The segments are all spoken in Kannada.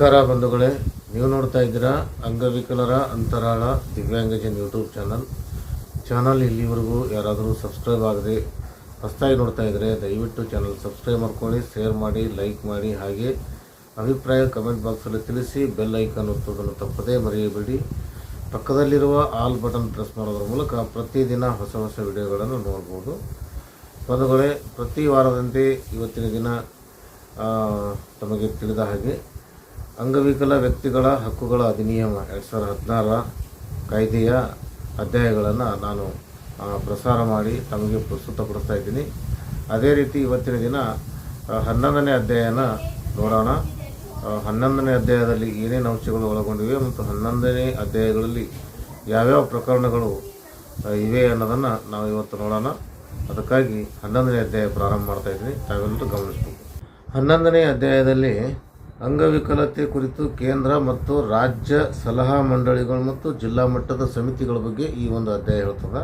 ನಮಸ್ಕಾರ ಬಂಧುಗಳೇ, ನೀವು ನೋಡ್ತಾ ಇದ್ದೀರಾ ಅಂಗವಿಕಲರ ಅಂತರಾಳ ದಿವ್ಯಾಂಗಜನ್ ಯೂಟ್ಯೂಬ್ ಚಾನಲ್ ಚಾನಲ್ ಇಲ್ಲಿವರೆಗೂ ಯಾರಾದರೂ ಸಬ್ಸ್ಕ್ರೈಬ್ ಆಗದೆ ಹೊಸ್ತಾಗಿ ನೋಡ್ತಾ ಇದ್ದರೆ ದಯವಿಟ್ಟು ಚಾನಲ್ ಸಬ್ಸ್ಕ್ರೈಬ್ ಮಾಡ್ಕೊಳ್ಳಿ ಶೇರ್ ಮಾಡಿ ಲೈಕ್ ಮಾಡಿ, ಹಾಗೆ ಅಭಿಪ್ರಾಯ ಕಮೆಂಟ್ ಬಾಕ್ಸಲ್ಲಿ ತಿಳಿಸಿ ಬೆಲ್ ಐಕಾನ್ ಒತ್ತೋದನ್ನು ತಪ್ಪದೇ ಮರೆಯಬೇಡಿ. ಪಕ್ಕದಲ್ಲಿರುವ ಆಲ್ ಬಟನ್ ಪ್ರೆಸ್ ಮಾಡೋದ್ರ ಮೂಲಕ ಪ್ರತಿದಿನ ಹೊಸ ಹೊಸ ವಿಡಿಯೋಗಳನ್ನು ನೋಡ್ಬೋದು. ಬಂಧುಗಳೇ, ಪ್ರತಿ ವಾರದಂತೆ ಇವತ್ತಿನ ದಿನ ತಮಗೆ ತಿಳಿದ ಹಾಗೆ ಅಂಗವಿಕಲ ವ್ಯಕ್ತಿಗಳ ಹಕ್ಕುಗಳ ಅಧಿನಿಯಮ ಎರಡು ಸಾವಿರದ ಹದಿನಾರ ಕಾಯ್ದೆಯ ಅಧ್ಯಾಯಗಳನ್ನು ನಾನು ಪ್ರಸಾರ ಮಾಡಿ ತಮಗೆ ಪ್ರಸ್ತುತಪಡಿಸ್ತಾ ಇದ್ದೀನಿ. ಅದೇ ರೀತಿ ಇವತ್ತಿನ ದಿನ ಹನ್ನೊಂದನೇ ಅಧ್ಯಾಯನ ನೋಡೋಣ. ಹನ್ನೊಂದನೇ ಅಧ್ಯಾಯದಲ್ಲಿ ಏನೇನು ಅಂಶಗಳು ಒಳಗೊಂಡಿವೆ ಮತ್ತು ಹನ್ನೊಂದನೇ ಅಧ್ಯಾಯಗಳಲ್ಲಿ ಯಾವ್ಯಾವ ಪ್ರಕರಣಗಳು ಇವೆ ಅನ್ನೋದನ್ನು ನಾವು ಇವತ್ತು ನೋಡೋಣ. ಅದಕ್ಕಾಗಿ ಹನ್ನೊಂದನೇ ಅಧ್ಯಾಯ ಪ್ರಾರಂಭ ಮಾಡ್ತಾ ಇದ್ದೀನಿ. ತಾವೆಲ್ಲರೂ ಗಮನಿಸಬೇಕು. ಹನ್ನೊಂದನೇ ಅಧ್ಯಾಯದಲ್ಲಿ ಅಂಗವಿಕಲತೆ ಕುರಿತು ಕೇಂದ್ರ ಮತ್ತು ರಾಜ್ಯ ಸಲಹಾ ಮಂಡಳಿಗಳು ಮತ್ತು ಜಿಲ್ಲಾ ಮಟ್ಟದ ಸಮಿತಿಗಳ ಬಗ್ಗೆ ಈ ಒಂದು ಅಧ್ಯಾಯ ಹೇಳ್ತದೆ.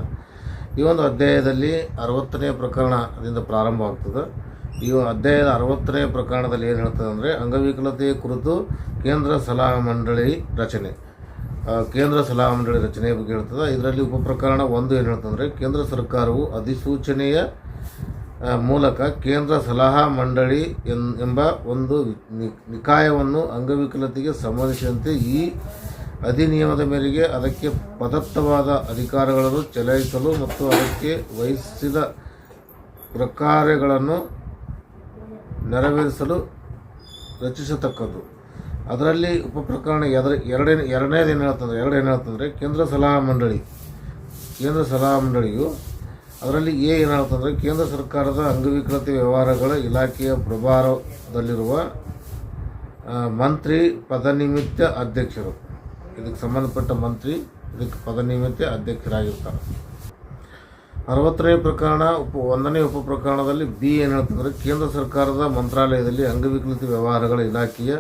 ಈ ಒಂದು ಅಧ್ಯಾಯದಲ್ಲಿ ಅರವತ್ತನೇ ಪ್ರಕರಣದಿಂದ ಪ್ರಾರಂಭ ಆಗ್ತದೆ. ಈ ಅಧ್ಯಾಯದ ಅರವತ್ತನೇ ಪ್ರಕರಣದಲ್ಲಿ ಏನು ಹೇಳ್ತದೆ ಅಂದರೆ ಅಂಗವಿಕಲತೆಯ ಕುರಿತು ಕೇಂದ್ರ ಸಲಹಾ ಮಂಡಳಿ ರಚನೆ. ಕೇಂದ್ರ ಸಲಹಾ ಮಂಡಳಿ ರಚನೆಯ ಬಗ್ಗೆ ಹೇಳ್ತದೆ. ಇದರಲ್ಲಿ ಉಪಪ್ರಕರಣ ಒಂದು ಏನು ಹೇಳ್ತಂದರೆ ಕೇಂದ್ರ ಸರ್ಕಾರವು ಅಧಿಸೂಚನೆಯ ಮೂಲಕ ಕೇಂದ್ರ ಸಲಹಾ ಮಂಡಳಿ ಎಂಬ ಒಂದು ನಿಕಾಯವನ್ನು ಅಂಗವಿಕಲತೆಗೆ ಸಂಬಂಧಿಸಿದಂತೆ ಈ ಅಧಿನಿಯಮದ ಮೇರೆಗೆ ಅದಕ್ಕೆ ಪದತ್ತವಾದ ಅಧಿಕಾರಗಳನ್ನು ಚಲಾಯಿಸಲು ಮತ್ತು ಅದಕ್ಕೆ ವಹಿಸಿದ ಪ್ರಕಾರಗಳನ್ನು ನೆರವೇರಿಸಲು ರಚಿಸತಕ್ಕದ್ದು. ಅದರಲ್ಲಿ ಉಪಪ್ರಕರಣ ಎದರ ಎರಡನೇ ಎರಡನೇದು ಏನು ಹೇಳ್ತಂದ್ರೆ ಎರಡು ಏನು ಹೇಳ್ತಂದ್ರೆ ಕೇಂದ್ರ ಸಲಹಾ ಮಂಡಳಿ, ಕೇಂದ್ರ ಸಲಹಾ ಮಂಡಳಿಯು ಅದರಲ್ಲಿ ಎ ಏನು ಹೇಳ್ತಂದ್ರೆ ಕೇಂದ್ರ ಸರ್ಕಾರದ ಅಂಗವಿಕಲತೆ ವ್ಯವಹಾರಗಳ ಇಲಾಖೆಯ ಪ್ರಭಾರದಲ್ಲಿರುವ ಮಂತ್ರಿ ಪದನಿಮಿತ್ತ ಅಧ್ಯಕ್ಷರು. ಇದಕ್ಕೆ ಸಂಬಂಧಪಟ್ಟ ಮಂತ್ರಿ ಇದಕ್ಕೆ ಪದನಿಮಿತ್ತ ಅಧ್ಯಕ್ಷರಾಗಿರ್ತಾರೆ. ಅರವತ್ತನೇ ಪ್ರಕರಣ ಉಪ, ಒಂದನೇ ಉಪ ಪ್ರಕರಣದಲ್ಲಿ ಬಿ ಏನು ಹೇಳ್ತಂದರೆ ಕೇಂದ್ರ ಸರ್ಕಾರದ ಮಂತ್ರಾಲಯದಲ್ಲಿ ಅಂಗವಿಕಲತೆ ವ್ಯವಹಾರಗಳ ಇಲಾಖೆಯ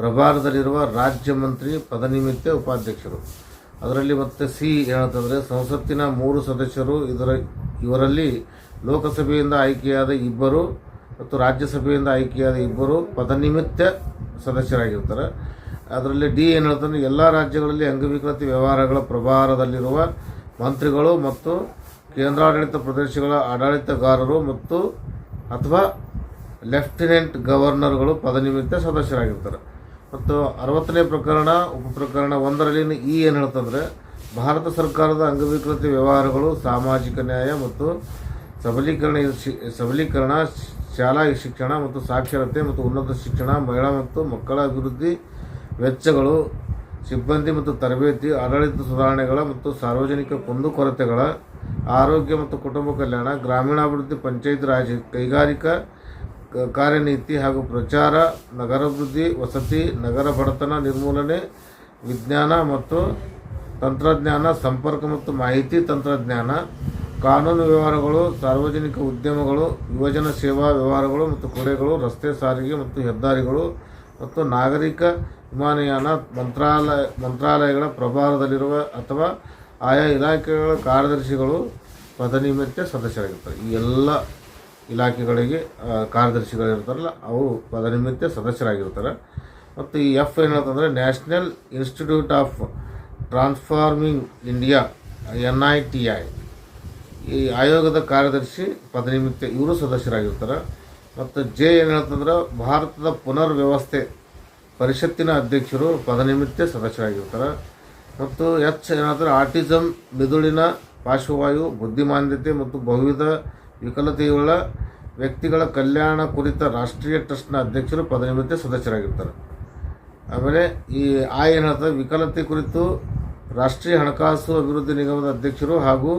ಪ್ರಭಾರದಲ್ಲಿರುವ ರಾಜ್ಯ ಮಂತ್ರಿ ಪದನಿಮಿತ್ತ ಉಪಾಧ್ಯಕ್ಷರು. ಅದರಲ್ಲಿ ಮತ್ತೆ ಸಿ ಏನಂತಂದರೆ ಸಂಸತ್ತಿನ ಮೂರು ಸದಸ್ಯರು ಇದರ ಇವರಲ್ಲಿ ಲೋಕಸಭೆಯಿಂದ ಆಯ್ಕೆಯಾದ ಇಬ್ಬರು ಮತ್ತು ರಾಜ್ಯಸಭೆಯಿಂದ ಆಯ್ಕೆಯಾದ ಇಬ್ಬರು ಪದನಿಮಿತ್ತ ಸದಸ್ಯರಾಗಿರ್ತಾರೆ. ಅದರಲ್ಲಿ ಡಿ ಏನು ಹೇಳ್ತಂದ್ರೆ ಎಲ್ಲ ರಾಜ್ಯಗಳಲ್ಲಿ ಅಂಗವಿಕಲತೆ ವ್ಯವಹಾರಗಳ ಪ್ರಭಾರದಲ್ಲಿರುವ ಮಂತ್ರಿಗಳು ಮತ್ತು ಕೇಂದ್ರಾಡಳಿತ ಪ್ರದೇಶಗಳ ಆಡಳಿತಗಾರರು ಮತ್ತು ಅಥವಾ ಲೆಫ್ಟಿನೆಂಟ್ ಗವರ್ನರ್ಗಳು ಪದನಿಮಿತ್ತ ಸದಸ್ಯರಾಗಿರ್ತಾರೆ. ಮತ್ತು ಅರವತ್ತನೇ ಪ್ರಕರಣ ಉಪ ಪ್ರಕರಣ ಒಂದರಲ್ಲಿ ಈ ಏನು ಹೇಳ್ತಂದರೆ, ಭಾರತ ಸರ್ಕಾರದ ಅಂಗವಿಕೃತಿ ವ್ಯವಹಾರಗಳು ಸಾಮಾಜಿಕ ನ್ಯಾಯ ಮತ್ತು ಸಬಲೀಕರಣ ಸಬಲೀಕರಣ, ಶಾಲಾ ಶಿಕ್ಷಣ ಮತ್ತು ಸಾಕ್ಷರತೆ ಮತ್ತು ಉನ್ನತ ಶಿಕ್ಷಣ, ಮಹಿಳಾ ಮತ್ತು ಮಕ್ಕಳ ಅಭಿವೃದ್ಧಿ ವೆಚ್ಚಗಳು, ಸಿಬ್ಬಂದಿ ಮತ್ತು ತರಬೇತಿ, ಆಡಳಿತ ಸುಧಾರಣೆಗಳ ಮತ್ತು ಸಾರ್ವಜನಿಕ ಕುಂದುಕೊರತೆಗಳ ಆರೋಗ್ಯ ಮತ್ತು ಕುಟುಂಬ ಕಲ್ಯಾಣ, ಗ್ರಾಮೀಣಾಭಿವೃದ್ಧಿ, ಪಂಚಾಯತ್ ರಾಜ್, ಕೈಗಾರಿಕಾ ಕಾರ್ಯನೀತಿ ಹಾಗೂ ಪ್ರಚಾರ, ನಗರಾಭಿವೃದ್ಧಿ, ವಸತಿ, ನಗರ ಬಡತನ ನಿರ್ಮೂಲನೆ, ವಿಜ್ಞಾನ ಮತ್ತು ತಂತ್ರಜ್ಞಾನ, ಸಂಪರ್ಕ ಮತ್ತು ಮಾಹಿತಿ ತಂತ್ರಜ್ಞಾನ, ಕಾನೂನು ವ್ಯವಹಾರಗಳು, ಸಾರ್ವಜನಿಕ ಉದ್ಯಮಗಳು, ಯುವಜನ ಸೇವಾ ವ್ಯವಹಾರಗಳು ಮತ್ತು ಕೊಡೆಗಳು ರಸ್ತೆ ಸಾರಿಗೆ ಮತ್ತು ಹೆದ್ದಾರಿಗಳು ಮತ್ತು ನಾಗರಿಕ ವಿಮಾನಯಾನ ಮಂತ್ರಾಲಯ ಮಂತ್ರಾಲಯಗಳ ಪ್ರಭಾರದಲ್ಲಿರುವ ಅಥವಾ ಆಯಾ ಇಲಾಖೆಗಳ ಕಾರ್ಯದರ್ಶಿಗಳು ಪದನಿಮಿತ್ತ ಸದಸ್ಯರಾಗಿರ್ತಾರೆ. ಈ ಎಲ್ಲ ಇಲಾಖೆಗಳಿಗೆ ಕಾರ್ಯದರ್ಶಿಗಳಿರ್ತಾರಲ್ಲ, ಅವರು ಪದನಿಮಿತ್ತ ಸದಸ್ಯರಾಗಿರ್ತಾರೆ. ಮತ್ತು ಈ ಎಫ್ ಏನು ಹೇಳ್ತಂದ್ರೆ national institute of transforming India N I T I ಈ ಆಯೋಗದ ಕಾರ್ಯದರ್ಶಿ ಪದನಿಮಿತ್ತ ಇವರು ಸದಸ್ಯರಾಗಿರ್ತಾರೆ. ಮತ್ತು ಜೆ ಏನು ಹೇಳ್ತಂದ್ರೆ ಭಾರತದ ಪುನರ್ ವ್ಯವಸ್ಥೆ ಪರಿಷತ್ತಿನ ಅಧ್ಯಕ್ಷರು ಪದನಿಮಿತ್ತ ಸದಸ್ಯರಾಗಿರ್ತಾರೆ. ಮತ್ತು ಎಚ್ ಏನಾದ್ರೆ ಆರ್ಟಿಸಮ್ ಮಿದುಳಿನ ಪಾರ್ಶ್ವವಾಯು, ಬುದ್ಧಿಮಾಂದ್ಯತೆ ಮತ್ತು ಬಹುವಿಧ ವಿಕಲತೆಯುಳ್ಳ ವ್ಯಕ್ತಿಗಳ ಕಲ್ಯಾಣ ಕುರಿತ ರಾಷ್ಟ್ರೀಯ ಟ್ರಸ್ಟ್ನ ಅಧ್ಯಕ್ಷರು ಪದನಿಮಿತ ಸದಸ್ಯರಾಗಿರ್ತಾರೆ. ಆಮೇಲೆ ಈ ಆ ಏನು ಹೇಳ್ತಾರೆ, ವಿಕಲತೆ ಕುರಿತು ರಾಷ್ಟ್ರೀಯ ಹಣಕಾಸು ಅಭಿವೃದ್ಧಿ ನಿಗಮದ ಅಧ್ಯಕ್ಷರು ಹಾಗೂ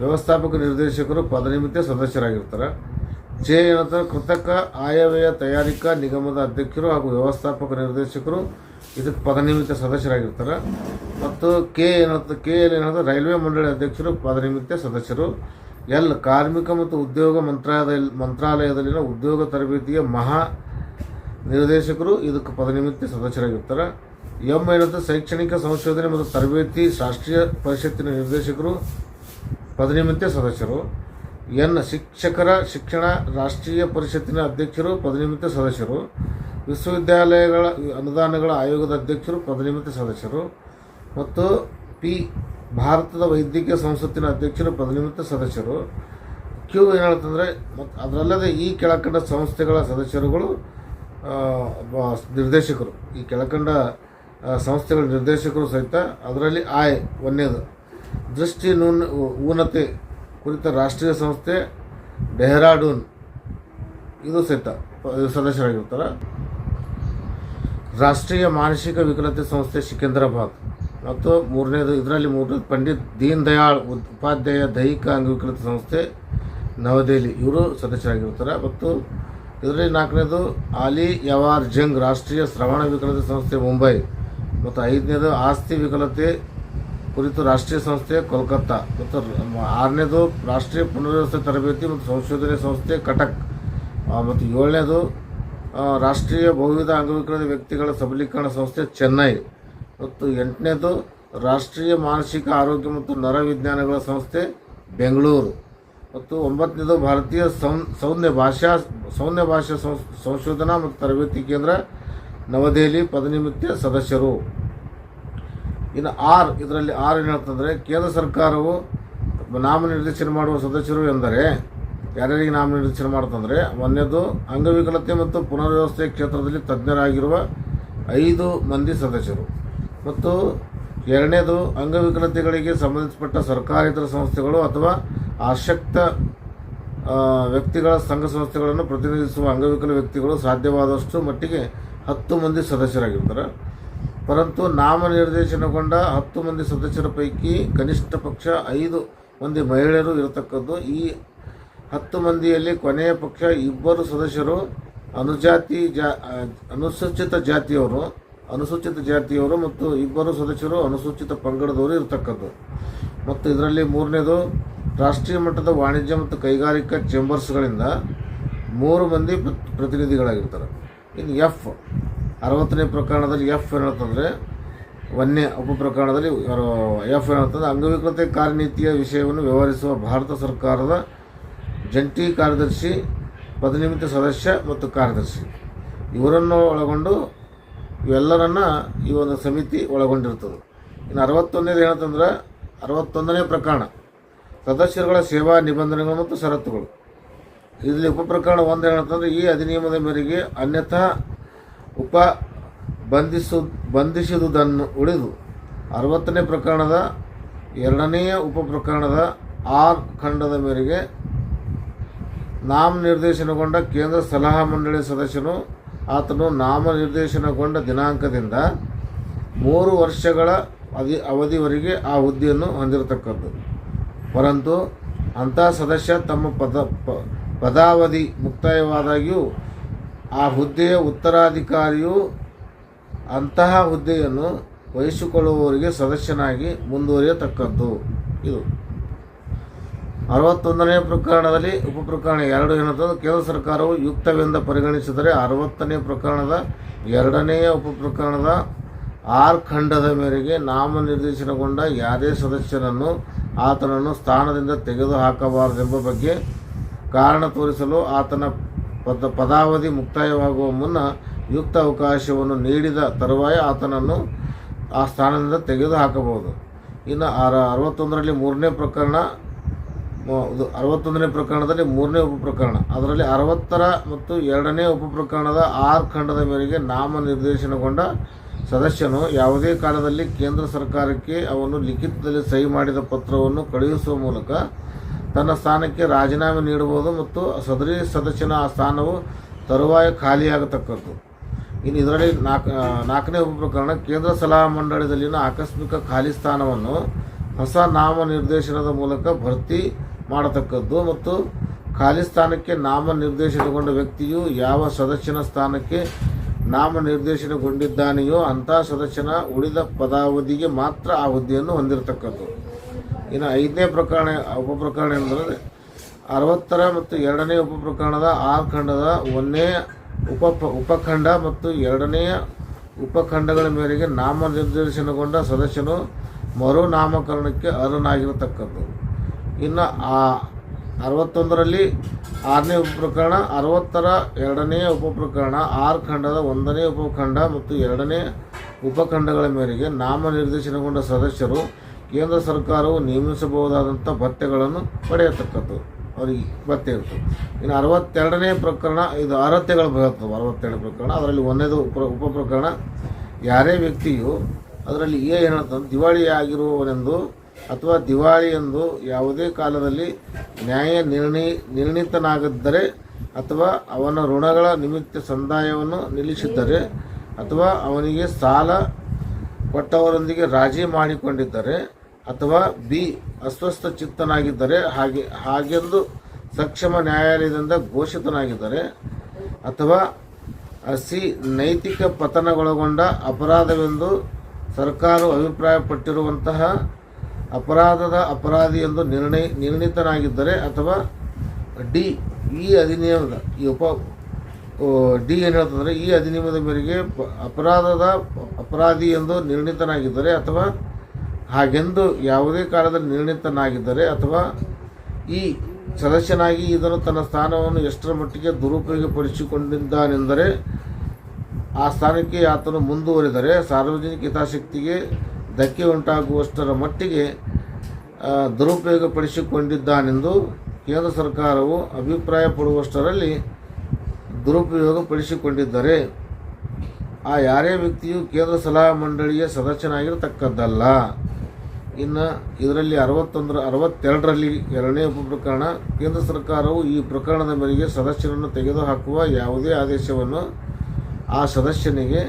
ವ್ಯವಸ್ಥಾಪಕ ನಿರ್ದೇಶಕರು ಪದನಿಮಿತ್ತ ಸದಸ್ಯರಾಗಿರ್ತಾರೆ. ಜೆ ಏನಂತಾರೆ ಕೃತಕ ಆಯವ್ಯಯ ತಯಾರಿಕಾ ನಿಗಮದ ಅಧ್ಯಕ್ಷರು ಹಾಗೂ ವ್ಯವಸ್ಥಾಪಕ ನಿರ್ದೇಶಕರು ಇದಕ್ಕೆ ಪದನಿಮಿತ್ತ ಸದಸ್ಯರಾಗಿರ್ತಾರೆ. ಮತ್ತು ಕೆ ಏನಂತ ಕೆ ಎಲ್ ಏನಂತ ರೈಲ್ವೆ ಮಂಡಳಿ ಅಧ್ಯಕ್ಷರು ಪದನಿಮಿತ್ತ ಸದಸ್ಯರು. ಎಲ್ ಕಾರ್ಮಿಕ ಮತ್ತು ಉದ್ಯೋಗ ಮಂತ್ರಾಲಯ ಮಂತ್ರಾಲಯದಲ್ಲಿನ ಉದ್ಯೋಗ ತರಬೇತಿಯ ಮಹಾ ನಿರ್ದೇಶಕರು ಇದಕ್ಕೆ ಪದನಿಮಿತ್ತ ಸದಸ್ಯರಾಗಿರ್ತಾರೆ. ಎಂ ಏನಂತ ಶೈಕ್ಷಣಿಕ ಸಂಶೋಧನೆ ಮತ್ತು ತರಬೇತಿ ರಾಷ್ಟ್ರೀಯ ಪರಿಷತ್ತಿನ ನಿರ್ದೇಶಕರು ಪದನಿಮಿತ್ತ ಸದಸ್ಯರು. ಎನ್ ಶಿಕ್ಷಕರ ಶಿಕ್ಷಣ ರಾಷ್ಟ್ರೀಯ ಪರಿಷತ್ತಿನ ಅಧ್ಯಕ್ಷರು ಪದನಿಮಿತ್ತ ಸದಸ್ಯರು. ವಿಶ್ವವಿದ್ಯಾಲಯಗಳ ಅನುದಾನಗಳ ಆಯೋಗದ ಅಧ್ಯಕ್ಷರು ಪದನಿಮಿತ್ತ ಸದಸ್ಯರು. ಮತ್ತು ಪಿ ಭಾರತದ ವೈದ್ಯಕೀಯ ಸಂಸತ್ತಿನ ಅಧ್ಯಕ್ಷರು, ಪದನಿಮಿತ್ತ ಸದಸ್ಯರು. ಕ್ಯೂ ಏನು ಹೇಳ್ತಂದರೆ ಮತ್ತು ಅದರಲ್ಲದೆ ಈ ಕೆಳಕಂಡ ಸಂಸ್ಥೆಗಳ ಸದಸ್ಯರುಗಳು ನಿರ್ದೇಶಕರು. ಈ ಕೆಳಕಂಡ ಸಂಸ್ಥೆಗಳ ನಿರ್ದೇಶಕರು ಸಹಿತ ಅದರಲ್ಲಿ ಆಯ್ ಒಂದೇದು. ದೃಷ್ಟಿ ನೂನ್, ಊನತೆ ಕುರಿತ ರಾಷ್ಟ್ರೀಯ ಸಂಸ್ಥೆ ಡೆಹ್ರಾಡೂನ್. ಇದು ಸಹಿತ ಸದಸ್ಯರಾಗಿರ್ತಾರೆ. ರಾಷ್ಟ್ರೀಯ ಮಾನಸಿಕ ವಿಕಲತೆ ಸಂಸ್ಥೆ ಸಿಕಿಂದ್ರಾಬಾದ್. ಮತ್ತು ಮೂರನೇದು, ಇದರಲ್ಲಿ ಮೂರನೇದು ಪಂಡಿತ್ ದೀನ್ ದಯಾಳ್ ಉಪಾಧ್ಯಾಯ ದೈಹಿಕ ಅಂಗವಿಕಲತೆ ಸಂಸ್ಥೆ ನವದೆಹಲಿ. ಇವರು ಸದಸ್ಯರಾಗಿರ್ತಾರೆ. ಮತ್ತು ಇದರಲ್ಲಿ ನಾಲ್ಕನೇದು, ಆಲಿ ಯವಾರ್ ಜಂಗ್ ರಾಷ್ಟ್ರೀಯ ಶ್ರವಣ ವಿಕಲತೆ ಸಂಸ್ಥೆ, ಮುಂಬೈ. ಮತ್ತು ಐದನೇದು, ಆಸ್ತಿ ವಿಕಲತೆ ಕುರಿತು ರಾಷ್ಟ್ರೀಯ ಸಂಸ್ಥೆ, ಕೋಲ್ಕತ್ತಾ. ಮತ್ತು ಆರನೇದು, ರಾಷ್ಟ್ರೀಯ ಪುನರ್ವಸತಿ ತರಬೇತಿ ಮತ್ತು ಸಂಶೋಧನೆ ಸಂಸ್ಥೆ, ಕಟಕ್. ಮತ್ತು ಏಳನೇದು ರಾಷ್ಟ್ರೀಯ ಬಹುವಿಧ ಅಂಗವಿಕಲ ವ್ಯಕ್ತಿಗಳ ಸಬಲೀಕರಣ ಸಂಸ್ಥೆ, ಚೆನ್ನೈ. ಮತ್ತು ಎಂಟನೇದು ರಾಷ್ಟ್ರೀಯ ಮಾನಸಿಕ ಆರೋಗ್ಯ ಮತ್ತು ನರವಿಜ್ಞಾನಗಳ ಸಂಸ್ಥೆ ಬೆಂಗಳೂರು. ಮತ್ತು ಒಂಬತ್ತನೇದು ಭಾರತೀಯ ಸೌ ಸೌಂದ್ಯ ಭಾಷಾ, ಸೌನ್ಯ ಭಾಷಾ ಸಂಶೋಧನಾ ಮತ್ತು ತರಬೇತಿ ಕೇಂದ್ರ ನವದೆಹಲಿ ಪದನಿಮಿತ್ಯ ಸದಸ್ಯರು. ಇನ್ನು ಆರ್, ಇದರಲ್ಲಿ ಆರ್ ಏನು ಹೇಳ್ತಂದರೆ ಕೇಂದ್ರ ಸರ್ಕಾರವು ನಾಮನಿರ್ದೇಶನ ಮಾಡುವ ಸದಸ್ಯರು ಎಂದರೆ ಯಾರ್ಯಾರಿಗೆ ನಾಮನಿರ್ದೇಶನ ಮಾಡ್ತಂದರೆ ಒಂದನೇದು ಅಂಗವಿಕಲತೆ ಮತ್ತು ಪುನರ್ವ್ಯವಸ್ಥೆ ಕ್ಷೇತ್ರದಲ್ಲಿ ತಜ್ಞರಾಗಿರುವ ಐದು ಮಂದಿ ಸದಸ್ಯರು. ಮತ್ತು ಎರಡನೇದು ಅಂಗವಿಕಲತೆಗಳಿಗೆ ಸಂಬಂಧಿಸಿಪಟ್ಟ ಸರ್ಕಾರೇತರ ಸಂಸ್ಥೆಗಳು ಅಥವಾ ಆಸಕ್ತ ವ್ಯಕ್ತಿಗಳ ಸಂಘ ಸಂಸ್ಥೆಗಳನ್ನು ಪ್ರತಿನಿಧಿಸುವ ಅಂಗವಿಕಲ ವ್ಯಕ್ತಿಗಳು ಸಾಧ್ಯವಾದಷ್ಟು ಮಟ್ಟಿಗೆ ಹತ್ತು ಮಂದಿ ಸದಸ್ಯರಾಗಿರ್ತಾರೆ. ಪರಂತು ನಾಮನಿರ್ದೇಶನಗೊಂಡ ಹತ್ತು ಮಂದಿ ಸದಸ್ಯರ ಪೈಕಿ ಕನಿಷ್ಠ ಪಕ್ಷ ಐದು ಮಂದಿ ಮಹಿಳೆಯರು ಇರತಕ್ಕದ್ದು. ಈ ಹತ್ತು ಮಂದಿಯಲ್ಲಿ ಕೊನೆಯ ಪಕ್ಷ ಇಬ್ಬರು ಸದಸ್ಯರು ಅನುಜಾತಿ ಜಾ, ಅನುಸೂಚಿತ ಜಾತಿಯವರು. ಅನುಸೂಚಿತ ಜಾತಿಯವರು ಮತ್ತು ಇಬ್ಬರು ಸದಸ್ಯರು ಅನುಸೂಚಿತ ಪಂಗಡದವರು ಇರತಕ್ಕದ್ದು. ಮತ್ತು ಇದರಲ್ಲಿ ಮೂರನೇದು, ರಾಷ್ಟ್ರೀಯ ಮಟ್ಟದ ವಾಣಿಜ್ಯ ಮತ್ತು ಕೈಗಾರಿಕಾ ಚೇಂಬರ್ಸ್ಗಳಿಂದ ಮೂರು ಮಂದಿ ಪ್ರ- ಪ್ರತಿನಿಧಿಗಳಾಗಿರ್ತಾರೆ. ಇನ್ನು ಎಫ್ ಅರವತ್ತನೇ ಪ್ರಕರಣದಲ್ಲಿ ಎಫ್ ಏನಂತಂದರೆ ವನ್ಯ ಉಪಪ್ರಕರಣದಲ್ಲಿ ಎಫ್ ಏನಂತಂದರೆ ಅಂಗವಿಕಲತೆ ಕಾರ್ಯನೀತಿಯ ವಿಷಯವನ್ನು ವ್ಯವಹರಿಸುವ ಭಾರತ ಸರ್ಕಾರದ ಜಂಟಿ ಕಾರ್ಯದರ್ಶಿ, ಪದನಿಮಿತ್ತ ಸದಸ್ಯ ಮತ್ತು ಕಾರ್ಯದರ್ಶಿ. ಇವರನ್ನು ಒಳಗೊಂಡು ಇವೆಲ್ಲರನ್ನ ಈ ಒಂದು ಸಮಿತಿ ಒಳಗೊಂಡಿರ್ತದೆ. ಇನ್ನು ಅರವತ್ತೊಂದನೇದು ಏನಂತಂದ್ರೆ, ಅರವತ್ತೊಂದನೇ ಪ್ರಕರಣ, ಸದಸ್ಯರುಗಳ ಸೇವಾ ನಿಬಂಧನೆಗಳು ಮತ್ತು ಷರತ್ತುಗಳು. ಇದರಲ್ಲಿ ಉಪಪ್ರಕರಣ ಒಂದು ಏನಂತಂದ್ರೆ, ಈ ಅಧಿನಿಯಮದ ಮೇರೆಗೆ ಅನ್ಯಥಾ ಉಪ ಬಂಧಿಸು, ಬಂಧಿಸಿದುದನ್ನು ಉಳಿದು, ಅರವತ್ತನೇ ಪ್ರಕರಣದ ಎರಡನೆಯ ಉಪಪ್ರಕರಣದ ಆರ್ ಖಂಡದ ಮೇರೆಗೆ ನಾಮನಿರ್ದೇಶನಗೊಂಡ ಕೇಂದ್ರ ಸಲಹಾ ಮಂಡಳಿ ಸದಸ್ಯನು ಆತನು ನಾಮನಿರ್ದೇಶನಗೊಂಡ ದಿನಾಂಕದಿಂದ ಮೂರು ವರ್ಷಗಳ ಅದಿ ಅವಧಿವರೆಗೆ ಆ ಹುದ್ದೆಯನ್ನು ಹೊಂದಿರತಕ್ಕದ್ದು. ಪರಂತು ಅಂಥ ಸದಸ್ಯ ತಮ್ಮ ಪದ ಪದಾವಧಿ ಮುಕ್ತಾಯವಾದಾಗ್ಯೂ ಆ ಹುದ್ದೆಯ ಉತ್ತರಾಧಿಕಾರಿಯು ಅಂತಹ ಹುದ್ದೆಯನ್ನು ವಹಿಸಿಕೊಳ್ಳುವವರಿಗೆ ಸದಸ್ಯನಾಗಿ ಮುಂದುವರಿಯತಕ್ಕದ್ದು. ಇದು. ಅರವತ್ತೊಂದನೇ ಪ್ರಕರಣದಲ್ಲಿ ಉಪಪ್ರಕರಣ ಎರಡು ಏನಂತಂದ್ರೆ ಕೇಂದ್ರ ಸರ್ಕಾರವು ಯುಕ್ತವೆಂದು ಪರಿಗಣಿಸಿದರೆ ಅರವತ್ತನೇ ಪ್ರಕರಣದ ಎರಡನೆಯ ಉಪಪ್ರಕರಣದ ಆರ್ ಖಂಡದ ಮೇರೆಗೆ ನಾಮನಿರ್ದೇಶನಗೊಂಡ ಯಾವುದೇ ಸದಸ್ಯರನ್ನು ಆತನನ್ನು ಸ್ಥಾನದಿಂದ ತೆಗೆದುಹಾಕಬಾರದೆಂಬ ಬಗ್ಗೆ ಕಾರಣ ತೋರಿಸಲು ಆತನ ಪದ ಪದಾವಧಿ ಮುಕ್ತಾಯವಾಗುವ ಮುನ್ನ ಯುಕ್ತ ಅವಕಾಶವನ್ನು ನೀಡಿದ ತರುವಾಯ ಆತನನ್ನು ಆ ಸ್ಥಾನದಿಂದ ತೆಗೆದು ಹಾಕಬಹುದು ಇನ್ನು ಅರ ಅರವತ್ತೊಂದರಲ್ಲಿ ಮೂರನೇ ಪ್ರಕರಣ ಇದು ಅರವತ್ತೊಂದನೇ ಪ್ರಕರಣದಲ್ಲಿ ಮೂರನೇ ಉಪಪ್ರಕರಣ. ಅದರಲ್ಲಿ ಅರವತ್ತರ ಮತ್ತು ಎರಡನೇ ಉಪಪ್ರಕರಣದ ಆರು ಖಂಡದ ಮೇರೆಗೆ ನಾಮನಿರ್ದೇಶನಗೊಂಡ ಸದಸ್ಯನು ಯಾವುದೇ ಕಾಲದಲ್ಲಿ ಕೇಂದ್ರ ಸರ್ಕಾರಕ್ಕೆ ಅವನು ಲಿಖಿತದಲ್ಲಿ ಸಹಿ ಮಾಡಿದ ಪತ್ರವನ್ನು ಕಳುಹಿಸುವ ಮೂಲಕ ತನ್ನ ಸ್ಥಾನಕ್ಕೆ ರಾಜೀನಾಮೆ ನೀಡಬಹುದು ಮತ್ತು ಸದರಿ ಸದಸ್ಯನ ಆ ಸ್ಥಾನವು ತರುವಾಯ ಖಾಲಿಯಾಗತಕ್ಕದ್ದು. ಇನ್ನು ಇದರಲ್ಲಿ ನಾಲ್ಕು ನಾಲ್ಕನೇ ಉಪಪ್ರಕರಣ ಕೇಂದ್ರ ಸಲಹಾ ಮಂಡಳಿಯಲ್ಲಿನ ಆಕಸ್ಮಿಕ ಖಾಲಿ ಸ್ಥಾನವನ್ನು ಹೊಸ ನಾಮ ನಿರ್ದೇಶನದ ಮೂಲಕ ಭರ್ತಿ ಮಾಡತಕ್ಕದ್ದು ಮತ್ತು ಖಾಲಿ ಸ್ಥಾನಕ್ಕೆ ನಾಮನಿರ್ದೇಶನಗೊಂಡ ವ್ಯಕ್ತಿಯು ಯಾವ ಸದಸ್ಯನ ಸ್ಥಾನಕ್ಕೆ ನಾಮನಿರ್ದೇಶನಗೊಂಡಿದ್ದಾನೆಯೋ ಅಂಥ ಸದಸ್ಯನ ಉಳಿದ ಪದಾವಧಿಗೆ ಮಾತ್ರ ಆ ಹುದ್ದೆಯನ್ನು ಹೊಂದಿರತಕ್ಕದ್ದು. ಇನ್ನು ಐದನೇ ಪ್ರಕರಣ, ಉಪಪ್ರಕರಣ ಎಂದರೆ ಅರವತ್ತರ ಮತ್ತು ಎರಡನೇ ಉಪಪ್ರಕರಣದ ಆರು ಖಂಡದ ಒಂದನೇ ಉಪ, ಉಪಖಂಡ ಮತ್ತು ಎರಡನೆಯ ಉಪಖಂಡಗಳ ಮೇರೆಗೆ ನಾಮನಿರ್ದೇಶನಗೊಂಡ ಸದಸ್ಯನು ಮರು ನಾಮಕರಣಕ್ಕೆ ಅರ್ಹನಾಗಿರತಕ್ಕದ್ದು. ಇನ್ನು ಆ ಅರವತ್ತೊಂದರಲ್ಲಿ ಆರನೇ ಉಪಪ್ರಕರಣ, ಅರವತ್ತರ ಎರಡನೇ ಉಪಪ್ರಕರಣ, ಆರು ಖಂಡದ ಒಂದನೇ ಉಪಖಂಡ ಮತ್ತು ಎರಡನೇ ಉಪಖಂಡಗಳ ಮೇರೆಗೆ ನಾಮನಿರ್ದೇಶನಗೊಂಡ ಸದಸ್ಯರು ಕೇಂದ್ರ ಸರ್ಕಾರವು ನೇಮಿಸಬಹುದಾದಂಥ ಭತ್ಯೆಗಳನ್ನು ಪಡೆಯತಕ್ಕದ್ದು. ಅವರಿಗೆ ಭತ್ಯೆ ಇರ್ತದೆ. ಇನ್ನು ಅರವತ್ತೆರಡನೇ ಪ್ರಕರಣ, ಇದು ಅರ್ಹತೆಗಳು ಬರುತ್ತವೆ ಅರವತ್ತೆರಡು ಪ್ರಕರಣ, ಅದರಲ್ಲಿ ಒಂದನೇದು ಉಪ ಉಪಪ್ರಕರಣ. ಯಾರೇ ವ್ಯಕ್ತಿಯು ಅದರಲ್ಲಿ ಏನು ಹೇಳ್ತಂದ್ರೆ ದಿವಾಳಿ ಆಗಿರುವವನೆಂದು ಅಥವಾ ದಿವಾಳಿ ಎಂದು ಯಾವುದೇ ಕಾಲದಲ್ಲಿ ನ್ಯಾಯ ನಿರ್ಣಿ ನಿರ್ಣಿತನಾಗಿದ್ದರೆ ಅಥವಾ ಅವನ ಋಣಗಳ ನಿಮಿತ್ತ ಸಂದಾಯವನ್ನು ನಿಲ್ಲಿಸಿದ್ದರೆ ಅಥವಾ ಅವನಿಗೆ ಸಾಲ ಕೊಟ್ಟವರೊಂದಿಗೆ ರಾಜಿ ಮಾಡಿಕೊಂಡಿದ್ದರೆ ಅಥವಾ ಬಿ, ಅಸ್ವಸ್ಥ ಚಿತ್ತನಾಗಿದ್ದರೆ ಹಾಗೆ, ಹಾಗೆಂದು ಸಕ್ಷಮ ನ್ಯಾಯಾಲಯದಿಂದ ಘೋಷಿತನಾಗಿದ್ದರೆ ಅಥವಾ ಸಿ, ನೈತಿಕ ಪತನಗೊಳಗೊಂಡ ಅಪರಾಧವೆಂದು ಸರ್ಕಾರವು ಅಭಿಪ್ರಾಯಪಟ್ಟಿರುವಂತಹ ಅಪರಾಧದ ಅಪರಾಧಿ ಎಂದು ನಿರ್ಣಯ ನಿರ್ಣಿತನಾಗಿದ್ದರೆ ಅಥವಾ ಡಿ, ಈ ಅಧಿನಿಯಮದ, ಈ ಉಪ ಡಿ ಏನು ಹೇಳ್ತಂದರೆ, ಈ ಅಧಿನಿಯಮದ ಮೇರೆಗೆ ಅಪರಾಧದ ಅಪರಾಧಿ ಎಂದು ನಿರ್ಣಿತನಾಗಿದ್ದರೆ ಅಥವಾ ಹಾಗೆಂದು ಯಾವುದೇ ಕಾಲದಲ್ಲಿ ನಿರ್ಣಿತನಾಗಿದ್ದರೆ ಅಥವಾ ಈ ಸದಸ್ಯನಾಗಿ ಇದನ್ನು ತನ್ನ ಸ್ಥಾನವನ್ನು ಎಷ್ಟರ ಮಟ್ಟಿಗೆ ದುರುಪಯೋಗಪಡಿಸಿಕೊಂಡಿದ್ದಾನೆಂದರೆ, ಆ ಸ್ಥಾನಕ್ಕೆ ಆತನು ಮುಂದುವರಿದರೆ ಸಾರ್ವಜನಿಕ ಹಿತಾಸಕ್ತಿಗೆ ಧಕ್ಕೆ ಉಂಟಾಗುವಷ್ಟರ ಮಟ್ಟಿಗೆ ದುರುಪಯೋಗಪಡಿಸಿಕೊಂಡಿದ್ದಾನೆಂದು ಕೇಂದ್ರ ಸರ್ಕಾರವು ಅಭಿಪ್ರಾಯಪಡುವಷ್ಟರಲ್ಲಿ ದುರುಪಯೋಗಪಡಿಸಿಕೊಂಡಿದ್ದರೆ, ಆ ಯಾರೇ ವ್ಯಕ್ತಿಯು ಕೇಂದ್ರ ಸಲಹಾ ಮಂಡಳಿಯ ಸದಸ್ಯನಾಗಿರತಕ್ಕದ್ದಲ್ಲ. ಇನ್ನು ಇದರಲ್ಲಿ ಅರವತ್ತೊಂದರ, ಅರವತ್ತೆರಡರಲ್ಲಿ ಎರಡನೇ ಉಪಪ್ರಕರಣ. ಕೇಂದ್ರ ಸರ್ಕಾರವು ಈ ಪ್ರಕರಣದ ಮೇರೆಗೆ ಸದಸ್ಯರನ್ನು ತೆಗೆದುಹಾಕುವ ಯಾವುದೇ ಆದೇಶವನ್ನು ಆ ಸದಸ್ಯನಿಗೆ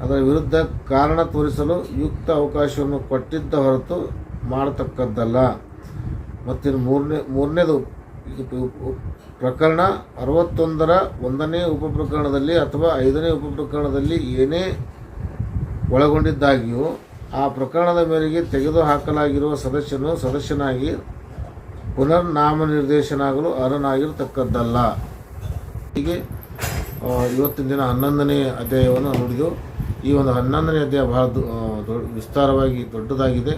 ಅದರ ವಿರುದ್ಧ ಕಾರಣ ತೋರಿಸಲು ಯುಕ್ತ ಅವಕಾಶವನ್ನು ಕೊಟ್ಟಿದ್ದ ಹೊರತು ಮಾಡತಕ್ಕದ್ದಲ್ಲ. ಮತ್ತು ಮೂರನೇ, ಮೂರನೇದು ಪ್ರಕರಣ ಅರವತ್ತೊಂದರ ಒಂದನೇ ಉಪಪ್ರಕರಣದಲ್ಲಿ ಅಥವಾ ಐದನೇ ಉಪಪ್ರಕರಣದಲ್ಲಿ ಏನೇ ಒಳಗೊಂಡಿದ್ದಾಗಿಯೂ ಆ ಪ್ರಕರಣದ ಮೇರೆಗೆ ತೆಗೆದುಹಾಕಲಾಗಿರುವ ಸದಸ್ಯನು ಸದಸ್ಯನಾಗಿ ಪುನರ್ ನಾಮನಿರ್ದೇಶನಾಗಲು ಅರ್ಹನಾಗಿರತಕ್ಕದ್ದಲ್ಲ. ಹೀಗೆ ಇವತ್ತಿನ ದಿನ ಹನ್ನೊಂದನೇ ಅಧ್ಯಾಯವನ್ನು ನೋಡಿದೆವು. ಈ ಒಂದು ಹನ್ನೊಂದನೇ ಅಧ್ಯಾಯ ಬಹಳ ದೊಡ್ಡ ವಿಸ್ತಾರವಾಗಿ ದೊಡ್ಡದಾಗಿದೆ.